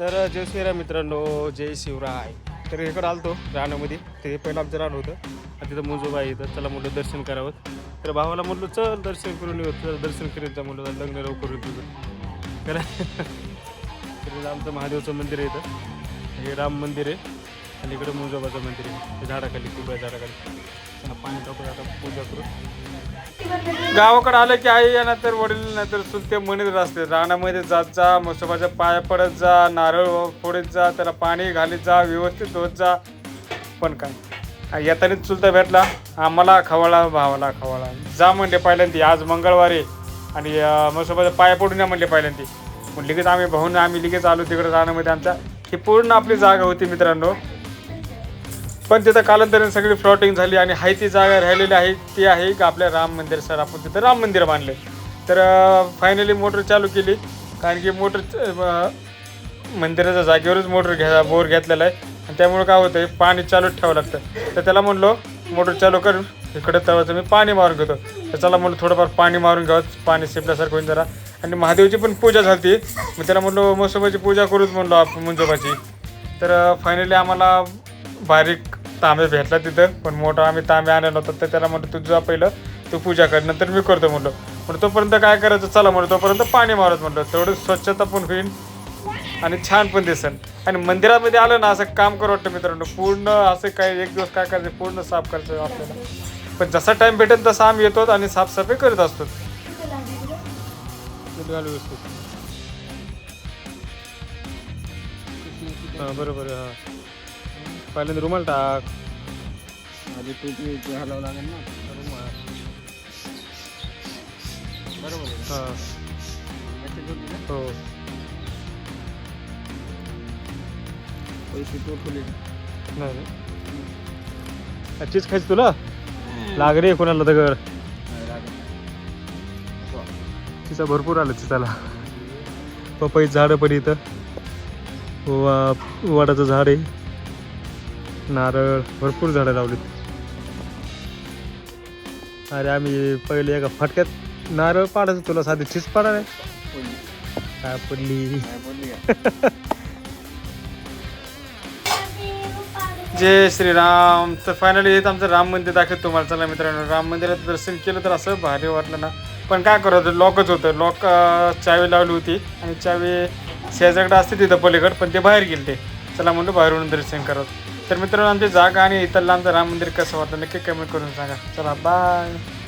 तर जय श्रीराम मित्रांनो जय शिवराय. तर इकडं आलतो रानामध्ये. ते पहिलं आमचं रान होतं. आणि तिथं मुंजोबा येतं चला म्हणलं दर्शन करावं. तर भावाला म्हणलं चल दर्शन करून येऊ. तर दर्शन करीत जा. म्हणलं लग्न लवकर होईल तुझं. तर तर आमचं महादेवचं मंदिर आहे इथं. हे राम मंदिर आहे. आणि इकडं मुजोबाचं मंदिर आहे. झाडाखाली खूप आहे झाडाखाली पाणी टाकून आता पूजा करू. गावाकडे आलं की आई या नंतर वडील नंतर सुलते म्हणत असते. रानामध्ये जात जा म्हसोबाच्या पाया पडत जा नारळ फोडत जा त्याला पाणी घालीत जा व्यवस्थित होत जा. पण काय? आ, चुलता भेटला. आम्हाला खवाळा भावाला खवाळा. जा म्हणले पहिल्यांदी. आज मंगळवारी आणि मसोबाच्या पाय पाया पडून या म्हणले पहिल्यांदी. मग लगेच आम्ही भाऊन आम्ही लगेच आलो तिकडे रानामध्ये आमच्या ही पूर्ण आपली जागा होती मित्रांनो. पण तिथं कालांतराने सगळी फ्लॉटिंग झाली आणि हाय ती जागा राहिलेली आहे ती आहे की आपल्या राम मंदिर सर आपण तिथं राम मंदिर बांधले तर फायनली मोटर चालू केली. कारण की मोटर मंदिराच्या जागेवरच मोटर घ्या बोर घेतलेला आहे. आणि त्यामुळे काय होतं पाणी चालूच ठेवावं लागतं. तर त्याला म्हणलो मोटर चालू कर इकडे तळाचं मी पाणी मारून घेतो. तर चला म्हणलं थोडंफार पाणी मारून घ्यावं पाणी शिपल्यासारखं होईल जरा. आणि महादेवची पण पूजा झाली मग त्याला म्हणलो मसोबाची पूजा करूच म्हणलो आपण मुंजोबाची. तर फायनली आम्हाला बारीक तांबे भेटला तिथं पण मोठा आम्ही तांबे आणला होता तर त्याला म्हणतो तू जा पहिलं तू पूजा कर नंतर मी करतो म्हणलो. पण तोपर्यंत काय करायचं? चला म्हणलं तोपर्यंत पाणी मारत म्हणलं. तेवढं स्वच्छता पण होईल आणि छान पण दिसन. आणि मंदिरामध्ये आलं ना असं काम करू वाटतं मित्रांनो. पूर्ण असं काही एक दिवस काय करायचं पूर्ण साफ करायचं आपल्याला. पण जसा टाइम भेटेल तसा आम्ही येतो आणि साफसफाई करत असतो. हां बरोबर हां. पहिल्यांदा रुमाल टाक. आधी टोपी ते हलावं लागेल ना. रुमाल बरोबर हां. हो. पैसे नाही चीज खायची तुला? लाग रे कोणाला दगड तिचा भरपूर आलं तिचाला. पपई झाडं पण इथं. वडाचं झाड आहे. नारळ भरपूर झाडं लावलीत. अरे आम्ही पहिले एका फटक्यात नारळ पाडायचं तुला साधी चीज पाडा नाही काय पडली? जय श्रीराम. तर फायनली येत आमचं राम मंदिर दाखवत तुम्हाला. चला मित्रांनो राम मंदिरात दर्शन केलं तर असं भारी वाटलं ना. पण काय करत लॉकच होतं. लॉक चावी लावली होती. आणि चावी शेजाकडे असते तिथं पलीकड पण ते बाहेर गेले ते चला म्हणतो बाहेरून दर्शन करत तर मित्रांनो आमची जागा आणि इतरला आमचं राम मंदिर कसं वाटलं नक्की कमेंट करून सांगा. चला बाय